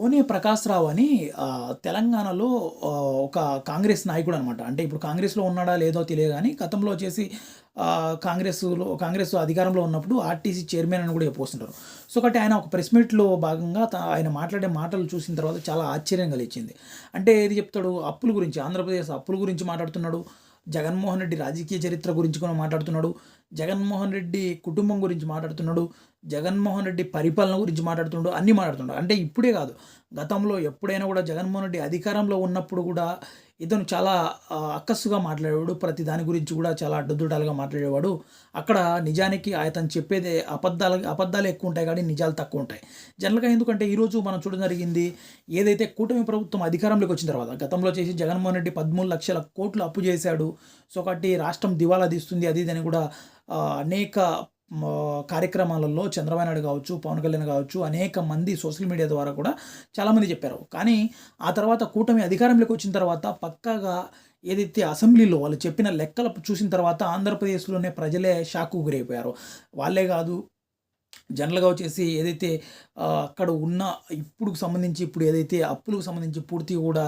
కోనే ప్రకాశ్రావు అని తెలంగాణలో ఒక కాంగ్రెస్ నాయకుడు అనమాట అంటే ఇప్పుడు కాంగ్రెస్లో ఉన్నాడా లేదో తెలియదు కానీ గతంలో వచ్చేసి కాంగ్రెస్లో కాంగ్రెస్ అధికారంలో ఉన్నప్పుడు ఆర్టీసీ చైర్మన్ అని కూడా పోస్తుంటారు సో కాబట్టి ఆయన ఒక ప్రెస్ మీట్లో భాగంగా ఆయన మాట్లాడే మాటలు చూసిన తర్వాత చాలా ఆశ్చర్యం కలిగించింది అంటే ఏది చెప్తాడు? అప్పుల గురించి ఆంధ్రప్రదేశ్ అప్పుల గురించి మాట్లాడుతున్నాడు. జగన్మోహన్ రెడ్డి రాజకీయ చరిత్ర గురించి కూడా మాట్లాడుతున్నాడు. జగన్మోహన్ రెడ్డి కుటుంబం గురించి మాట్లాడుతున్నాడు. జగన్మోహన్ రెడ్డి పరిపాలన గురించి మాట్లాడుతుండో అన్నీ మాట్లాడుతున్నాడు అంటే ఇప్పుడే కాదు గతంలో ఎప్పుడైనా కూడా జగన్మోహన్ రెడ్డి అధికారంలో ఉన్నప్పుడు కూడా ఇతను చాలా అక్కస్సుగా మాట్లాడేవాడు ప్రతి దాని గురించి కూడా చాలా అడ్డుదుడాలుగా మాట్లాడేవాడు. అక్కడ నిజానికి అతను చెప్పేది అబద్ధాలు అబద్ధాలు ఎక్కువ ఉంటాయి కానీ నిజాలు తక్కువ ఉంటాయి. జనరల్గా ఎందుకంటే ఈరోజు మనం చూడడం జరిగింది ఏదైతే కూటమి ప్రభుత్వం అధికారంలోకి వచ్చిన తర్వాత గతంలో చేసి జగన్మోహన్ రెడ్డి పదమూడు లక్షల కోట్లు అప్పు చేశాడు. సో కాబట్టి రాష్ట్రం దివాలా తీస్తుంది అది ఇది కూడా అనేక కార్యక్రమాలలో చంద్రబాబు నాయుడు కావచ్చు పవన్ కళ్యాణ్ కావచ్చు అనేక మంది సోషల్ మీడియా ద్వారా కూడా చాలామంది చెప్పారు. కానీ ఆ తర్వాత కూటమి అధికారంలోకి వచ్చిన తర్వాత పక్కాగా ఏదైతే అసెంబ్లీలో వాళ్ళు చెప్పిన లెక్కలు చూసిన తర్వాత ఆంధ్రప్రదేశ్లోనే ప్రజలే షాకు గురైపోయారు. వాళ్ళే కాదు జనరల్గా వచ్చేసి ఏదైతే అక్కడ ఉన్న ఇప్పుడు సంబంధించి ఇప్పుడు ఏదైతే అప్పులకు సంబంధించి పూర్తిగా కూడా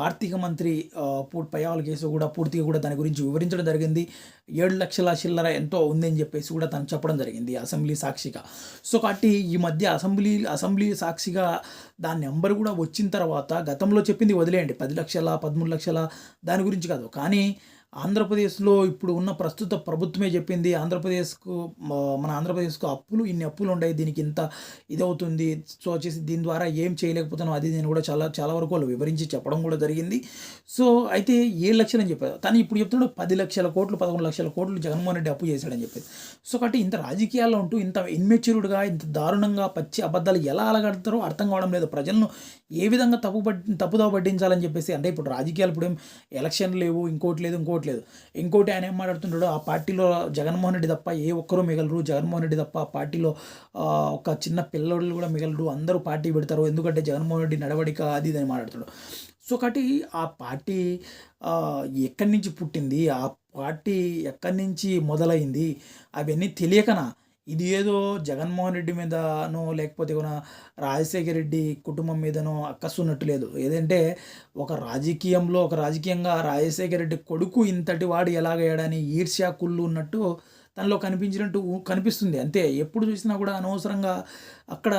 ఆర్థిక మంత్రి ఆ, పయ్యాల కేసు కూడా పూర్తిగా కూడా దాని గురించి వివరించడం జరిగింది. ఏడు లక్షల చిల్లర ఎంతో ఉందని చెప్పేసి కూడా తను చెప్పడం జరిగింది అసెంబ్లీ సాక్షిగా. సో కాబట్టి ఈ మధ్య అసెంబ్లీ అసెంబ్లీ సాక్షిగా దాని నెంబర్ కూడా వచ్చిన తర్వాత గతంలో చెప్పింది వదిలేయండి. పది లక్షల పదమూడు లక్షల దాని గురించి కాదు. కానీ ఆంధ్రప్రదేశ్లో ఇప్పుడు ఉన్న ప్రస్తుత ప్రభుత్వమే చెప్పింది ఆంధ్రప్రదేశ్కు మన ఆంధ్రప్రదేశ్కు అప్పులు ఇన్ని అప్పులు ఉన్నాయి దీనికి ఇంత ఇదవుతుంది. సో వచ్చేసి దీని ద్వారా ఏం చేయలేకపోతున్నాం అది నేను కూడా చాలా చాలా వరకు వాళ్ళు వివరించి చెప్పడం కూడా జరిగింది. సో అయితే ఏడు లక్షలు అని చెప్పారు. తను ఇప్పుడు చెప్తున్నాడు పది లక్షల కోట్లు పదకొండు లక్షల కోట్లు జగన్మోహన్ రెడ్డి అప్పు చేశాడని చెప్పేసి సో కాబట్టి ఇంత రాజకీయాల్లో ఉంటూ ఇంత ఇన్మెచ్యూర్డ్గా ఇంత దారుణంగా పచ్చి అబద్ధాలు ఎలా అలగడతారో అర్థం కావడం లేదు. ప్రజలను ఏ విధంగా తప్పు పట్టి తప్పుదావ పట్టించాలని చెప్పేసి అంటే ఇప్పుడు రాజకీయాలు ఇప్పుడు ఏం ఎలక్షన్ లేవు ఇంకోటి లేదు ఇంకోటి లేదు ఇంకోటి ఆయన ఏం మాట్లాడుతుంటాడు ఆ పార్టీలో జగన్మోహన్ రెడ్డి తప్ప ఏ ఒక్కరూ మిగలరు. జగన్మోహన్ రెడ్డి తప్ప ఆ పార్టీలో ఒక చిన్న పిల్లలు కూడా మిగలరు. అందరూ పార్టీ పెడతారు. ఎందుకంటే జగన్మోహన్ రెడ్డి నడవడిక అది ఇది అని మాట్లాడుతున్నాడు సో కాబట్టి ఆ పార్టీ ఎక్కడి నుంచి పుట్టింది? ఆ పార్టీ ఎక్కడి నుంచి మొదలైంది? అవన్నీ తెలియకనా? ఇది ఏదో జగన్మోహన్ రెడ్డి మీదనో లేకపోతే ఏమైనా రాజశేఖర రెడ్డి కుటుంబం మీదనో అక్కసున్నట్టు లేదు. ఏదంటే ఒక రాజకీయంలో ఒక రాజకీయంగా రాజశేఖర రెడ్డి కొడుకు ఇంతటి వాడు ఎలాగయ్యాడని ఈర్ష్యా కుళ్ళు ఉన్నట్టు తనలో కనిపించినట్టు కనిపిస్తుంది. అంతే. ఎప్పుడు చూసినా కూడా అనవసరంగా అక్కడ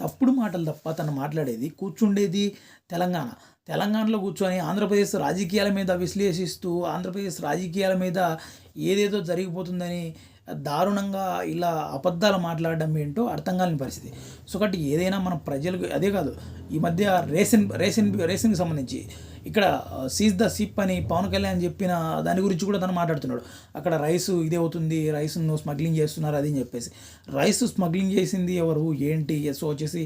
తప్పుడు మాటలు తప్ప తను మాట్లాడేది కూర్చుండేది తెలంగాణ. తెలంగాణలో కూర్చొని ఆంధ్రప్రదేశ్ రాజకీయాల మీద విశ్లేషిస్తూ ఆంధ్రప్రదేశ్ రాజకీయాల మీద ఏదేదో జరిగిపోతుందని దారుణంగా ఇలా అబద్ధాలు మాట్లాడడం ఏంటో అర్థం కాని పరిస్థితి. సో కాబట్టి ఏదైనా మన ప్రజలకు అదే కాదు ఈ మధ్య రేషన్ రేషన్ రేషన్కి సంబంధించి ఇక్కడ సీజ్ ద సిప్ అని పవన్ కళ్యాణ్ చెప్పిన దాని గురించి కూడా తను మాట్లాడుతున్నాడు. అక్కడ రైస్ ఇదే అవుతుంది రైస్ను స్మగ్లింగ్ చేస్తున్నారు అది అని చెప్పేసి. రైస్ స్మగ్లింగ్ చేసింది ఎవరు ఏంటి సో వచ్చేసి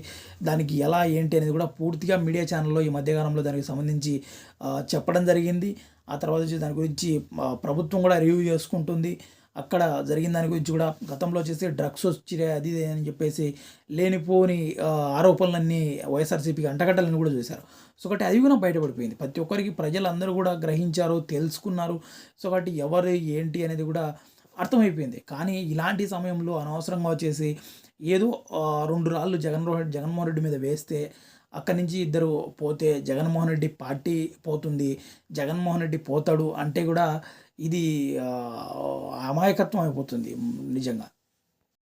దానికి ఎలా ఏంటి అనేది కూడా పూర్తిగా మీడియా ఛానల్లో ఈ మధ్యకాలంలో దానికి సంబంధించి చెప్పడం జరిగింది. ఆ తర్వాత వచ్చి దాని గురించి ప్రభుత్వం కూడా రివ్యూ చేసుకుంటుంది. అక్కడ జరిగిన దాని గురించి కూడా గతంలో చేసే డ్రగ్స్ వచ్చిరే అది ఇది అని చెప్పేసి లేనిపోని ఆరోపణలన్నీ వైఎస్ఆర్సీపీకి అంటగట్టాలని కూడా చూశారు. సో కాబట్టి అది కూడా బయటపడిపోయింది. ప్రతి ఒక్కరికి ప్రజలందరూ కూడా గ్రహించారు తెలుసుకున్నారు. సో కాబట్టి ఎవరు ఏంటి అనేది కూడా అర్థమైపోయింది. కానీ ఇలాంటి సమయంలో అనవసరంగా వచ్చేసి ఏదో రెండు రాళ్ళు జగన్మోహన్ జగన్మోహన్ రెడ్డి మీద వేస్తే అక్కడి నుంచి ఇద్దరు పోతే జగన్మోహన్ రెడ్డి పార్టీ పోతుంది జగన్మోహన్ రెడ్డి పోతాడు అంటే కూడా ఇది అమాయకత్వం అయిపోతుంది నిజంగా.